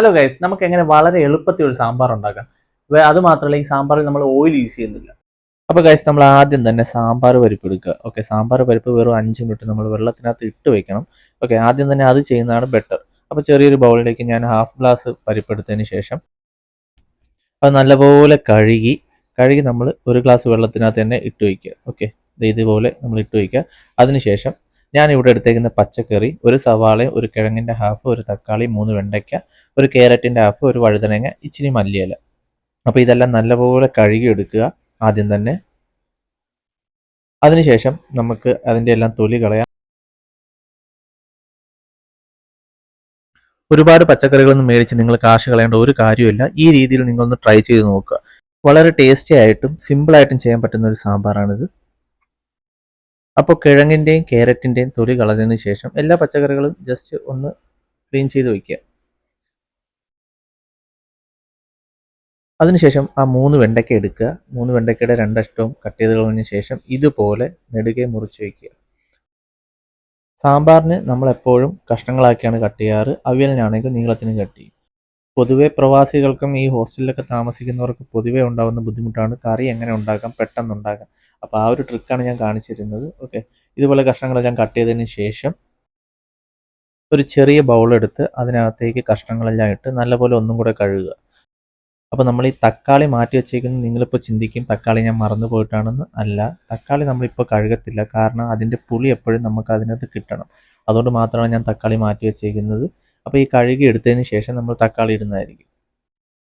Hello guys നമുക്ക് എങ്ങനെ വളരെ എളുപ്പത്തിൽ ഒരു സാമ്പാർ ഉണ്ടാക്കാം അത് മാത്രമല്ല ഈ സാമ്പാറിൽ നമ്മൾ ഓയിൽ യൂസ് ചെയ്യുന്നില്ല. അപ്പോൾ ഗൈസ് നമ്മൾ ആദ്യം തന്നെ സാമ്പാർ പരിപ്പ് എടുക്കുക. ഓക്കെ സാമ്പാർ പരിപ്പ് വെറും അഞ്ച് മിനിറ്റ് നമ്മൾ വെള്ളത്തിനകത്ത് ഇട്ട് വെക്കണം. ഓക്കെ ആദ്യം തന്നെ അത് ചെയ്യുന്നതാണ് ബെറ്റർ അപ്പോൾ ചെറിയൊരു ബൗളിലേക്ക് ഞാൻ ഹാഫ് ഗ്ലാസ് പരിപ്പ് എടുത്തതിന് ശേഷം അത് നല്ലപോലെ കഴുകി കഴുകി നമ്മൾ ഒരു ഗ്ലാസ് വെള്ളത്തിനകത്ത് തന്നെ ഇട്ട് വയ്ക്കുക ഓക്കെ ഇതുപോലെ നമ്മൾ ഇട്ട് വയ്ക്കുക അതിനുശേഷം ഞാൻ ഇവിടെ എടുത്തേക്കുന്ന പച്ചക്കറി ഒരു സവാള ഒരു കിഴങ്ങിന്റെ ഹാഫ് ഒരു തക്കാളി മൂന്ന് വെണ്ടയ്ക്ക ഒരു കാരറ്റിന്റെ ഹാഫ് ഒരു വഴുതനങ്ങ ഇച്ചിരി മല്ലിയില. അപ്പോൾ ഇതെല്ലാം നല്ലപോലെ കഴുകി എടുക്കുക ആദ്യം തന്നെ. അതിനുശേഷം നമുക്ക് അതിന്റെ എല്ലാം തൊലി കളയാം. ഒരുപാട് പച്ചക്കറികളൊന്നും മേടിച്ച് നിങ്ങൾ കാശ് കളയേണ്ട ഒരു കാര്യമില്ല ഈ രീതിയിൽ നിങ്ങളൊന്ന് ട്രൈ ചെയ്ത് നോക്കുക. വളരെ ടേസ്റ്റി ആയിട്ടും സിമ്പിളായിട്ടും ചെയ്യാൻ പറ്റുന്ന ഒരു സാമ്പാറാണിത്. അപ്പോൾ കിഴങ്ങിന്റെയും ക്യാരറ്റിന്റെയും തൊലി കളഞ്ഞതിന് ശേഷം എല്ലാ പച്ചക്കറികളും ജസ്റ്റ് ഒന്ന് ക്ലീൻ ചെയ്ത് വയ്ക്കുക അതിനുശേഷം ആ മൂന്ന് വെണ്ടയ്ക്ക എടുക്കുക. മൂന്ന് വെണ്ടയ്ക്കയുടെ രണ്ടഷ്ടവും കട്ട് ചെയ്ത് കളഞ്ഞ ശേഷം ഇതുപോലെ നെടുകെ മുറിച്ച് വയ്ക്കുക സാമ്പാറിന് നമ്മളെപ്പോഴും കഷ്ണങ്ങളാക്കിയാണ് കട്ട് ചെയ്യാറ്. അവിയലിനാണെങ്കിൽ നീളത്തിന് കട്ട് ചെയ്യും. പൊതുവെ പ്രവാസികൾക്കും ഈ ഹോസ്റ്റലിലൊക്കെ താമസിക്കുന്നവർക്ക് പൊതുവെ ഉണ്ടാകുന്ന ബുദ്ധിമുട്ടാണ്. കറി എങ്ങനെ ഉണ്ടാക്കാം പെട്ടെന്ന് ഉണ്ടാക്കാം. അപ്പോൾ ആ ഒരു ട്രിക്കാണ് ഞാൻ കാണിച്ചു തരുന്നത് ഓക്കെ. ഇതുപോലെ കഷ്ണങ്ങളെല്ലാം കട്ട് ചെയ്തതിന് ശേഷം ഒരു ചെറിയ ബൗൾ എടുത്ത് അതിനകത്തേക്ക് കഷ്ണങ്ങളെല്ലാം ഇട്ട് നല്ലപോലെ ഒന്നും കൂടെ കഴുകുക. അപ്പോൾ നമ്മൾ ഈ തക്കാളി മാറ്റി വെച്ചേക്കുന്നത് നിങ്ങളിപ്പോൾ ചിന്തിക്കും തക്കാളി ഞാൻ മറന്നു പോയിട്ടാണെന്ന് അല്ല. തക്കാളി നമ്മളിപ്പോൾ കഴുകത്തില്ല. കാരണം അതിന്റെ പുളി എപ്പോഴും നമുക്ക് അതിനകത്ത് കിട്ടണം. അതുകൊണ്ട് മാത്രമാണ് ഞാൻ തക്കാളി മാറ്റി വെച്ചേക്കുന്നത്. അപ്പോൾ ഈ കഴുകി എടുത്തതിന് ശേഷം നമ്മൾ തക്കാളി ഇടുന്നതായിരിക്കും.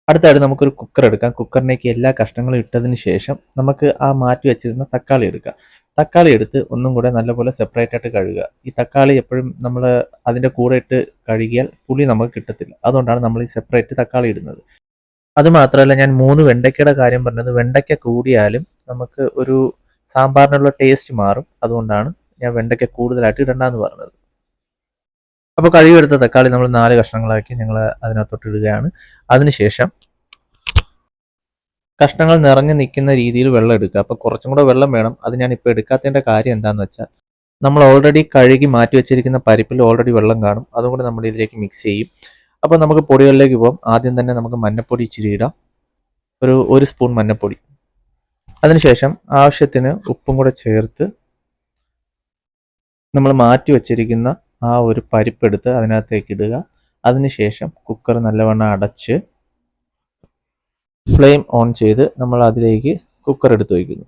അടുത്തായിട്ട് നമുക്കൊരു കുക്കർ എടുക്കാം. കുക്കറിലേക്ക് എല്ലാ കഷ്ണങ്ങളും ഇട്ടതിന് ശേഷം നമുക്ക് ആ മാറ്റി വെച്ചിരുന്ന തക്കാളി എടുക്കാം. തക്കാളി എടുത്ത് ഒന്നും കൂടെ നല്ലപോലെ സെപ്പറേറ്റ് ആയിട്ട് കഴുകുക. ഈ തക്കാളി എപ്പോഴും നമ്മൾ അതിന്റെ കൂടെ ഇട്ട് കഴുകിയാൽ പുളി നമുക്ക് കിട്ടത്തില്ല. അതുകൊണ്ടാണ് നമ്മൾ ഈ സെപ്പറേറ്റ് തക്കാളി ഇടുന്നത്. അതുമാത്രമല്ല ഞാൻ മൂന്ന് വെണ്ടയ്ക്കയുടെ കാര്യം പറഞ്ഞത്. വെണ്ടയ്ക്ക കൂടിയാലും നമുക്ക് ഒരു സാമ്പാറിനുള്ള ടേസ്റ്റ് മാറും. അതുകൊണ്ടാണ് ഞാൻ വെണ്ടയ്ക്ക കൂടുതലായിട്ട് ഇടണ്ടെന്ന് പറഞ്ഞത്. അപ്പോൾ കഴുകിയെടുത്ത തക്കാളി നമ്മൾ നാല് കഷ്ണങ്ങളാക്കി ഞങ്ങൾ അതിനകത്തോട്ടിടുകയാണ്. അതിനുശേഷം കഷ്ണങ്ങൾ നിറഞ്ഞു നിൽക്കുന്ന രീതിയിൽ വെള്ളം എടുക്കുക. അപ്പോൾ കുറച്ചും കൂടെ വെള്ളം വേണം. അത് ഞാൻ ഇപ്പോൾ എടുക്കാത്തതിന്റെ കാര്യം എന്താണെന്ന് വെച്ചാൽ നമ്മൾ ഓൾറെഡി കഴുകി മാറ്റി വെച്ചിരിക്കുന്ന പരിപ്പിൽ ഓൾറെഡി വെള്ളം കാണും. അതുകൊണ്ട് നമ്മൾ ഇതിലേക്ക് മിക്സ് ചെയ്യും. അപ്പോൾ നമുക്ക് പൊടികളിലേക്ക് പോകാം ആദ്യം തന്നെ നമുക്ക് മഞ്ഞപ്പൊടി ഇച്ചിരി ഇടാം. ഒരു ഒരു സ്പൂൺ മഞ്ഞപ്പൊടി. അതിനുശേഷം ആവശ്യത്തിന് ഉപ്പും കൂടെ ചേർത്ത് നമ്മൾ മാറ്റി വച്ചിരിക്കുന്ന ആ ഒരു പരിപ്പെടുത്ത് അതിനകത്തേക്ക് ഇടുക. അതിനുശേഷം കുക്കർ നല്ലവണ്ണം അടച്ച് ഫ്ലെയിം ഓൺ ചെയ്ത് നമ്മൾ അതിലേക്ക് കുക്കർ എടുത്ത് വയ്ക്കുന്നു.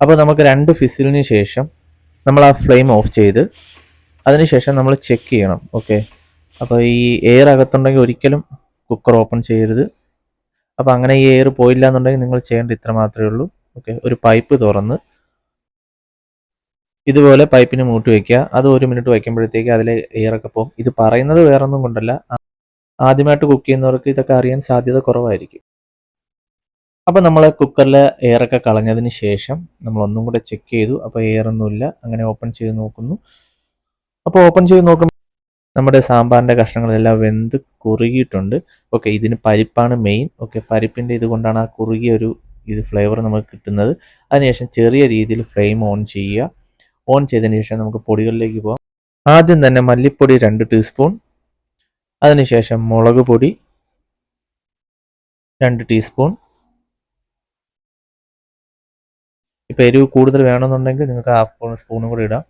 അപ്പോൾ നമുക്ക് രണ്ട് ഫിസിലിന് ശേഷം നമ്മൾ ആ ഫ്ലെയിം ഓഫ് ചെയ്ത് അതിനുശേഷം നമ്മൾ ചെക്ക് ചെയ്യണം. ഓക്കെ അപ്പോൾ ഈ എയർ അകത്തുണ്ടെങ്കിൽ ഒരിക്കലും കുക്കർ ഓപ്പൺ ചെയ്യരുത്. അപ്പോൾ അങ്ങനെ ഈ എയർ പോയില്ല എന്നുണ്ടെങ്കിൽ നിങ്ങൾ ചെയ്യേണ്ടത് ഇത്ര മാത്രമേ ഉള്ളൂ. ഓക്കെ ഒരു പൈപ്പ് തുറന്ന് ഇതുപോലെ പൈപ്പിന് മൂട്ട് വയ്ക്കുക അത് ഒരു മിനിറ്റ് വയ്ക്കുമ്പോഴത്തേക്ക് അതിലെ എയറൊക്കെ പോകും. ഇത് പറയുന്നത് വേറൊന്നും കൊണ്ടല്ല. ആദ്യമായിട്ട് കുക്ക് ചെയ്യുന്നവർക്ക് ഇതൊക്കെ അറിയാൻ സാധ്യത കുറവായിരിക്കും. അപ്പോൾ നമ്മൾ കുക്കറിൽ എയറൊക്കെ കളഞ്ഞതിന് ശേഷം നമ്മൾ ഒന്നും കൂടെ ചെക്ക് ചെയ്തു. അപ്പോൾ എയർ ഒന്നുമില്ല അങ്ങനെ ഓപ്പൺ ചെയ്ത് നോക്കുന്നു. അപ്പോൾ ഓപ്പൺ ചെയ്ത് നോക്കുമ്പോൾ നമ്മുടെ സാമ്പാറിന്റെ കഷ്ണങ്ങളെല്ലാം വെന്ത് കുറുകിയിട്ടുണ്ട്. ഓക്കെ ഇതിന് പരിപ്പാണ് മെയിൻ ഓക്കെ പരിപ്പിന്റെ ഇതുകൊണ്ടാണ് ആ കുറുകിയ ഒരു ഇത് ഫ്ലേവർ നമുക്ക് കിട്ടുന്നത്. അതിനുശേഷം ചെറിയ രീതിയിൽ ഫ്ലെയിം ഓൺ ചെയ്യുക. ഓൺ ചെയ്തതിന് ശേഷം നമുക്ക് പൊടികളിലേക്ക് പോകാം ആദ്യം തന്നെ മല്ലിപ്പൊടി രണ്ട് ടീസ്പൂൺ അതിനുശേഷം മുളക് പൊടി രണ്ട് ടീസ്പൂൺ ഇപ്പോൾ എരിവ് കൂടുതൽ വേണമെന്നുണ്ടെങ്കിൽ നിങ്ങൾക്ക് ഹാഫ് സ്പൂണും കൂടി ഇടാം.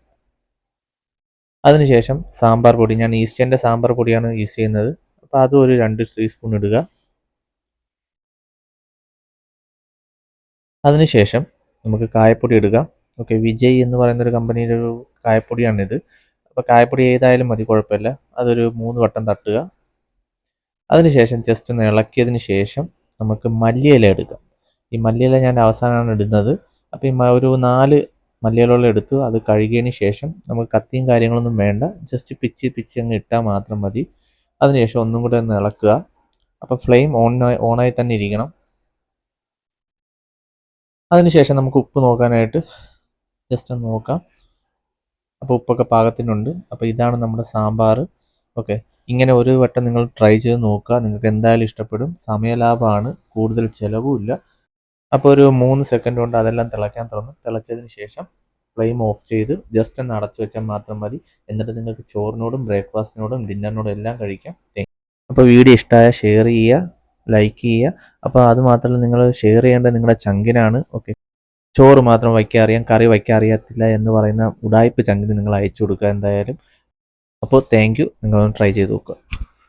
അതിനുശേഷം സാമ്പാർ പൊടി. ഞാൻ ഈസ്റ്റേന്റെ സാമ്പാർ പൊടിയാണ് യൂസ് ചെയ്യുന്നത്. അപ്പോൾ അതും ഒരു രണ്ട് ടീസ്പൂൺ ഇടുക. അതിനുശേഷം നമുക്ക് കായപ്പൊടി ഇടുക. ഓക്കെ വിജയ് എന്ന് പറയുന്ന ഒരു കമ്പനിയുടെ ഒരു കായപ്പൊടിയാണിത്. അപ്പോൾ കായപ്പൊടി ഏതായാലും മതി കുഴപ്പമില്ല. അതൊരു മൂന്ന് വട്ടം തട്ടുക. അതിനുശേഷം ജസ്റ്റ് ഒന്ന് ഇളക്കിയതിന് ശേഷം നമുക്ക് മല്ലിയില എടുക്കാം. ഈ മല്ലിയില ഞാൻ അവസാനമാണ് ഇടുന്നത്. അപ്പോൾ ഈ ഒരു നാല് മല്ലിയിലോളം എടുത്തു. അത് കഴുകിയതിന് ശേഷം നമുക്ക് കത്തിയും കാര്യങ്ങളൊന്നും വേണ്ട. ജസ്റ്റ് പിച്ച് പിച്ച് അങ്ങ് ഇട്ടാൽ മാത്രം മതി. അതിനുശേഷം ഒന്നും കൂടെ ഒന്ന് ഇളക്കുക. അപ്പോൾ ഫ്ലെയിം ഓൺ ഓണായി തന്നെ ഇരിക്കണം. അതിനുശേഷം നമുക്ക് ഉപ്പ് നോക്കാനായിട്ട് ജസ്റ്റ് ഒന്ന് നോക്കാം. അപ്പോൾ ഉപ്പൊക്കെ പാകത്തിനുണ്ട്. അപ്പോൾ ഇതാണ് നമ്മുടെ സാമ്പാർ. ഓക്കെ. ഇങ്ങനെ ഒരു വട്ടം നിങ്ങൾ ട്രൈ ചെയ്ത് നോക്കുക. നിങ്ങൾക്ക് എന്തായാലും ഇഷ്ടപ്പെടും. സമയലാഭമാണ്. കൂടുതൽ ചിലവുമില്ല അപ്പോൾ ഒരു മൂന്ന് സെക്കൻഡ് കൊണ്ട് അതെല്ലാം തിളയ്ക്കാൻ തുടങ്ങും തിളച്ചതിന് ശേഷം ഫ്ലെയിം ഓഫ് ചെയ്ത് ജസ്റ്റ് ഒന്ന് അടച്ചു വെച്ചാൽ മാത്രം മതി. എന്നിട്ട് നിങ്ങൾക്ക് ചോറിനോടും ബ്രേക്ക്ഫാസ്റ്റിനോടും ഡിന്നറിനോടും എല്ലാം കഴിക്കാം. അപ്പോൾ വീഡിയോ ഇഷ്ടമായ ഷെയർ ചെയ്യുക ലൈക്ക് ചെയ്യുക. അപ്പോൾ അത് മാത്രമല്ല നിങ്ങൾ ഷെയർ ചെയ്യേണ്ടത് നിങ്ങളുടെ ചങ്കിനാണ്. ഓക്കെ. ചോറ് മാത്രം വയ്ക്കാൻ അറിയാം കറി വയ്ക്കാൻ എന്ന് പറയുന്ന ഉടായ്പ ചങ്കിന് നിങ്ങൾ അയച്ചു കൊടുക്കുക എന്തായാലും. അപ്പോൾ താങ്ക് യു നിങ്ങളൊന്ന് ട്രൈ ചെയ്ത് നോക്കുക.